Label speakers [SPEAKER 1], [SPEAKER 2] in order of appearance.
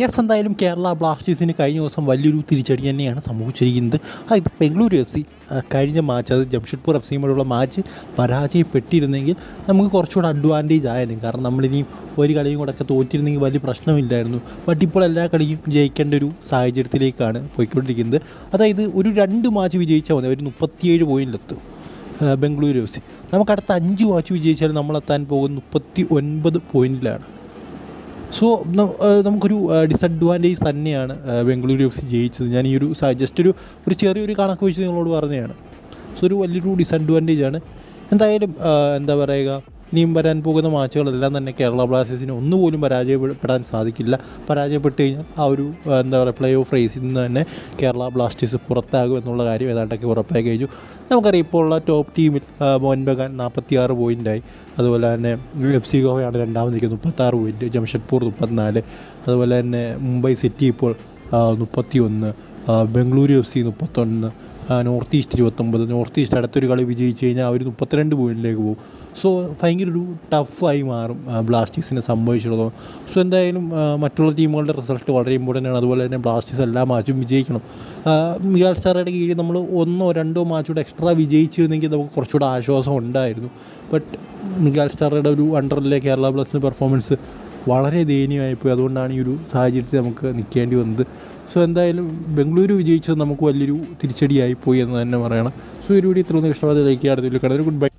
[SPEAKER 1] Yes എന്തായാലും കേരള ബ്ലാസ്റ്റേഴ്സിന് കഴിഞ്ഞ ദിവസം വലിയൊരു തിരിച്ചടി തന്നെയാണ് സംഭവിച്ചിരിക്കുന്നത്. അതായത് ബംഗളൂരു എഫ് സി കഴിഞ്ഞ മാച്ച് അത് ജംഷഡ്പൂർ എഫ് സിയുമായിട്ടുള്ള മാച്ച് പരാജയപ്പെട്ടിരുന്നെങ്കിൽ നമുക്ക് കുറച്ചുകൂടെ അഡ്വാന്റേജ് ആയാലും കാരണം നമ്മളിനിയും ഒരു കളിയും കൂടെ ഒക്കെ തോറ്റിരുന്നെങ്കിൽ വലിയ പ്രശ്നമില്ലായിരുന്നു. ബട്ട് ഇപ്പോൾ എല്ലാ കളിയും ജയിക്കേണ്ട ഒരു സാഹചര്യത്തിലേക്കാണ് പോയിക്കൊണ്ടിരിക്കുന്നത്. അതായത് ഒരു രണ്ട് മാച്ച് വിജയിച്ചാൽ മതി. ഒരു മുപ്പത്തിയേഴ് പോയിന്റിലെത്തും ബംഗളൂരു എഫ് സി നമുക്ക് അടുത്ത അഞ്ച് മാച്ച് വിജയിച്ചാൽ നമ്മളെത്താൻ പോകുന്നത് മുപ്പത്തി ഒൻപത് പോയിന്റിലാണ് സോ നമുക്കൊരു ഡിസഡ്വാന്റേജ് തന്നെയാണ് ബംഗളൂരു എഫ് സി ജയിച്ചത്. ഞാൻ ഈ ഒരു ജസ്റ്റ് ഒരു ഒരു ചെറിയൊരു കണക്ക് വെച്ച് നിങ്ങളോട് പറഞ്ഞതാണ്. സോ ഒരു വലിയൊരു ഡിസഡ്വാന്റേജ് ആണ്. എന്തായാലും എന്താ പറയുക ഇനിയും വരാൻ പോകുന്ന മാച്ചുകളെല്ലാം തന്നെ കേരള ബ്ലാസ്റ്റേഴ്സിന് ഒന്നുപോലും പരാജയപ്പെടാൻ സാധിക്കില്ല. പരാജയപ്പെട്ട് കഴിഞ്ഞാൽ ആ ഒരു എന്താ പറയുക പ്ലേ ഓഫ് റേസിൽ നിന്ന് തന്നെ കേരള ബ്ലാസ്റ്റേഴ്സ് പുറത്താകും എന്നുള്ള കാര്യം ഏതാണ്ടൊക്കെ ഉറപ്പായി കഴിഞ്ഞു. നമുക്കറിയാം ഇപ്പോൾ ഉള്ള ടോപ്പ് ടീമിൽ മോഹൻ ബഗാൻ നാൽപ്പത്തി ആറ് പോയിന്റായി അതുപോലെ തന്നെ എഫ് സി ഗോവയാണ് രണ്ടാമത് നിൽക്കുന്നത് മുപ്പത്താറ് പോയിന്റ് ജംഷഡ്പൂർ മുപ്പത്തിനാല്. അതുപോലെ തന്നെ മുംബൈ സിറ്റി ഇപ്പോൾ മുപ്പത്തി ഒന്ന് ബംഗളൂരു എഫ് സി മുപ്പത്തൊന്ന്. നോർത്ത് ഈസ്റ്റ് ഇരുപത്തൊമ്പത്. നോർത്ത് ഈസ്റ്റ് അടുത്തൊരു കളി വിജയിച്ച് കഴിഞ്ഞാൽ അവർ മുപ്പത്തിരണ്ട് പോയിന്റിലേക്ക് പോകും. സോ ഭയങ്കര ഒരു ടഫായി മാറും ബ്ലാസ്റ്റേഴ്സിനെ സംഭവിച്ചിടത്തോളം സോ എന്തായാലും മറ്റുള്ള ടീമുകളുടെ റിസൾട്ട് വളരെ ഇമ്പോർട്ടന്റ് ആണ്. അതുപോലെ തന്നെ ബ്ലാസ്റ്റേഴ്സ് എല്ലാ മാച്ചും വിജയിക്കണം. മികാൽ സ്റ്റാറയുടെ കീഴിൽ നമ്മൾ ഒന്നോ രണ്ടോ മാച്ചുകൂടെ എക്സ്ട്രാ വിജയിച്ചിരുന്നെങ്കിൽ നമുക്ക് കുറച്ചുകൂടെ ആശ്വാസം ഉണ്ടായിരുന്നു. ബട്ട് മികാൽ സ്റ്റാറയുടെ ഒരു അണ്ടറിലെ കേരള ബ്ലാസ്റ്റേഴ്സിന്റെ പെർഫോമൻസ് വളരെ ദയനീയമായിപ്പോയി അതുകൊണ്ടാണ് ഈ ഒരു സാഹചര്യത്തിൽ നമുക്ക് നിൽക്കേണ്ടി വന്നത്. സോ എന്തായാലും ബംഗളൂരു വിജയിച്ചത് നമുക്ക് വലിയൊരു തിരിച്ചടിയായി പോയി എന്ന് തന്നെ പറയണം. സോ ഈ വീഡിയോ ഇത്രയൊന്നും ഇഷ്ടപ്പെടാതെ ലൈക്ക് ചെയ്യാതെ ഗുഡ് ബൈ